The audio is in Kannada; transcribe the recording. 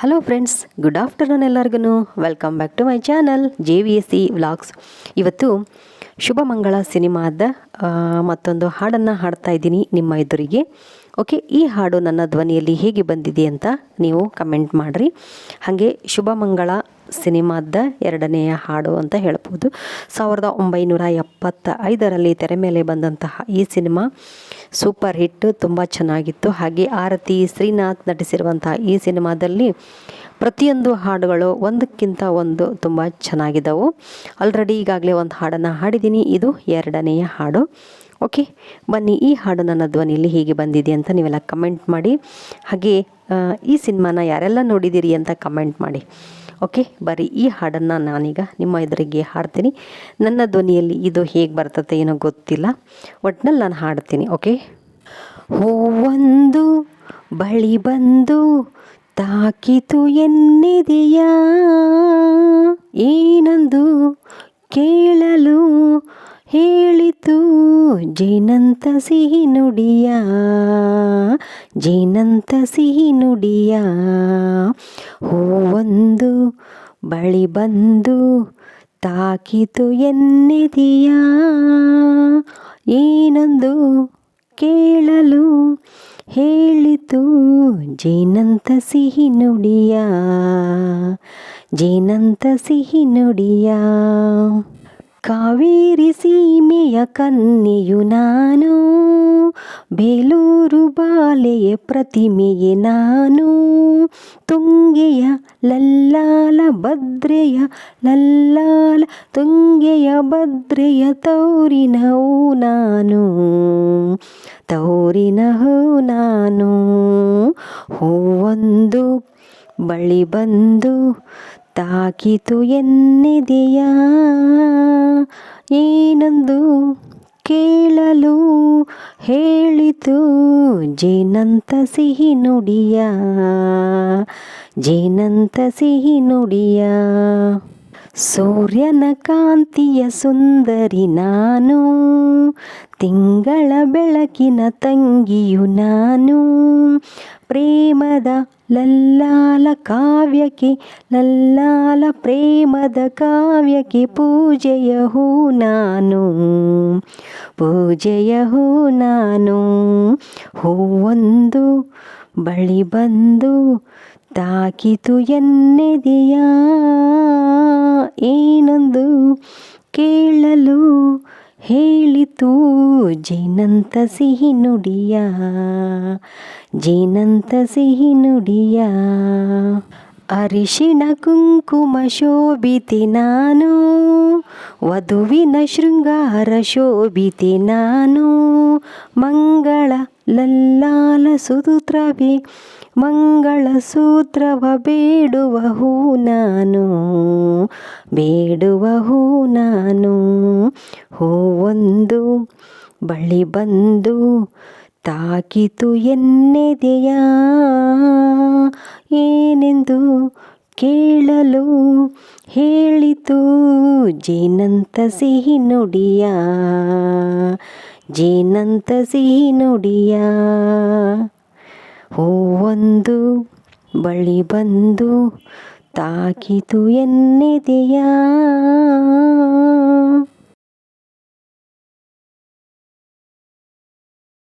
ಹಲೋ ಫ್ರೆಂಡ್ಸ್ ಗುಡ್ ಆಫ್ಟರ್ನೂನ್ ಎಲ್ಲರಿಗೂ welcome back to my channel J V S C vlogs ಇವತ್ತು ಶುಭಮಂಗಳ ಸಿನಿಮಾದ ಮತ್ತೊಂದು ಹಾಡನ್ನು ಹಾಡ್ತಾ ಇದ್ದೀನಿ ನಿಮ್ಮ ಎದುರಿಗೆ. ಓಕೆ ಈ ಹಾಡು ನನ್ನ ಧ್ವನಿಯಲ್ಲಿ ಹೇಗೆ ಬಂದಿದೆ ಅಂತ ನೀವು ಕಮೆಂಟ್ ಮಾಡಿರಿ. ಹಾಗೆ ಶುಭಮಂಗಳ ಸಿನಿಮಾದ ಎರಡನೆಯ ಹಾಡು ಅಂತ ಹೇಳ್ಬೋದು. ಸಾವಿರದ ಒಂಬೈನೂರ ಎಪ್ಪತ್ತ ಐದರಲ್ಲಿ ತೆರೆ ಮೇಲೆ ಬಂದಂತಹ ಈ ಸಿನಿಮಾ ಸೂಪರ್ ಹಿಟ್, ತುಂಬ ಚೆನ್ನಾಗಿತ್ತು. ಹಾಗೆ ಆರತಿ ಶ್ರೀನಾಥ್ ನಟಿಸಿರುವಂತಹ ಈ ಸಿನಿಮಾದಲ್ಲಿ ಪ್ರತಿಯೊಂದು ಹಾಡುಗಳು ಒಂದಕ್ಕಿಂತ ಒಂದು ತುಂಬ ಚೆನ್ನಾಗಿದ್ದವು. ಆಲ್ರೆಡಿ ಈಗಾಗಲೇ ಒಂದು ಹಾಡನ್ನು ಹಾಡಿದ್ದೀನಿ. ಇದು ಎರಡನೆಯ ಹಾಡು. ಓಕೆ ಬನ್ನಿ, ಈ ಹಾಡು ನನ್ನ ಧ್ವನಿಯಲ್ಲಿ ಹೀಗೆ ಬಂದಿದೆ ಅಂತ ನೀವೆಲ್ಲ ಕಮೆಂಟ್ ಮಾಡಿ. ಹಾಗೆ ಈ ಸಿನಿಮಾನ ಯಾರೆಲ್ಲ ನೋಡಿದ್ದೀರಿ ಅಂತ ಕಮೆಂಟ್ ಮಾಡಿ. ಓಕೆ, ಬರೀ ಈ ಹಾಡನ್ನು ನಾನೀಗ ನಿಮ್ಮ ಎದುರಿಗೆ ಹಾಡ್ತೀನಿ. ನನ್ನ ಧ್ವನಿಯಲ್ಲಿ ಇದು ಹೇಗೆ ಬರ್ತದೆ ಏನೋ ಗೊತ್ತಿಲ್ಲ, ಒಟ್ನಲ್ಲಿ ನಾನು ಹಾಡ್ತೀನಿ, ಓಕೆ? ಹೂವೊಂದು, ಬಳಿ ಬಂದು, ತಾಕಿತು ಎನ್ನಿದೆಯಾ? ಏನಂದು ಕೇಳಲು ಜೇನಂತ ಸಿಹಿ ನುಡಿಯ, ಜೇನಂತ ಸಿಹಿ ನುಡಿಯ, ಹೂವೊಂದು ಬಳಿ ಬಂದು ತಾಕಿತು ಎನ್ನಿದೆಯ? ಏನೊಂದು ಕೇಳಲು ಹೇಳಿತು ಜೇನಂತ ಸಿಹಿ ನುಡಿಯ, ಜೇನಂತ ಸಿಹಿ ನುಡಿಯ? ಕಾವೇರಿ ಸೀಮೆಯ ಕನ್ಯೆಯು ನಾನು, ಬೇಲೂರು ಬಾಲೆಯ ಪ್ರತಿಮೆಯೆ ನಾನು, ತುಂಗೆಯ ಲಲ್ಲಾಲ ಭದ್ರೆಯ ಲಲ್ಲಾಲ, ತುಂಗೆಯ ಭದ್ರೆಯ ತೌರಿನ ಹೂ ನಾನು, ತೌರಿನ ನಾನು. ಹೂವೊಂದು ಬಳಿ ಬಂದು ತಾಕಿತು ಎನ್ನಿದೆಯ? ಏನೊಂದು ಕೇಳಲು ಹೇಳಿತು ಜೇನಂತ ಸಿಹಿ ನುಡಿಯ, ಜೇನಂತ ಸಿಹಿ ನುಡಿಯ. ಸೂರ್ಯನ ಕಾಂತಿಯ ಸುಂದರಿ ನಾನು, ತಿಂಗಳ ಬೆಳಕಿನ ತಂಗಿಯು ನಾನು. ಪ್ರೇಮದ ಲಲ್ಲಾಲ ಕಾವ್ಯಕ್ಕೆ, ಲಲ್ಲಾಲ ಪ್ರೇಮದ ಕಾವ್ಯಕ್ಕೆ ಪೂಜೆಯ ಹೂ ನಾನು. ಪೂಜೆಯ ಹೂ ನಾನು. ಹೂವೊಂದು ಬಳಿ ಬಂದು ತಾಕಿತು ಎನ್ನೆದೆಯ? ಏನೊಂದು ಕೇಳಲು ಹೇಳಿತು, ಜೇನಂತ ಸಿಹಿ ನುಡಿಯ, ಜೇನಂತ ಸಿಹಿ ನುಡಿಯ, ಅರಿಶಿಣ ಕುಂಕುಮ ಶೋಭಿತಿ ನಾನು, ವಧುವಿನ ಶೃಂಗಾರ ಶೋಭಿತಿ ನಾನು, ಮಂಗಳ ಲಲ್ಲಾಲ ಸುತ್ರವಿ ಮಂಗಳ ಸೂತ್ರವ ಬೇಡುವ ಹೂ ನಾನು ಬೇಡುವ ಹೂ ನಾನು. ಹೂವೊಂದು ಬಳಿ ಬಂದು ತಾಕಿತು ಎನ್ನೆದೆಯ? ಏನೆಂದು ಕೇಳಲು ಹೇಳಿತು, ಜೇನಂತ ಸಿಹಿ ನುಡಿಯ? ಜೇನಂತ ಸಿಹಿ ನುಡಿಯ ಹೂವೊಂದು ಬಳಿ ಬಂದು ತಾಕಿತು ಎನ್ನೆದೆಯ?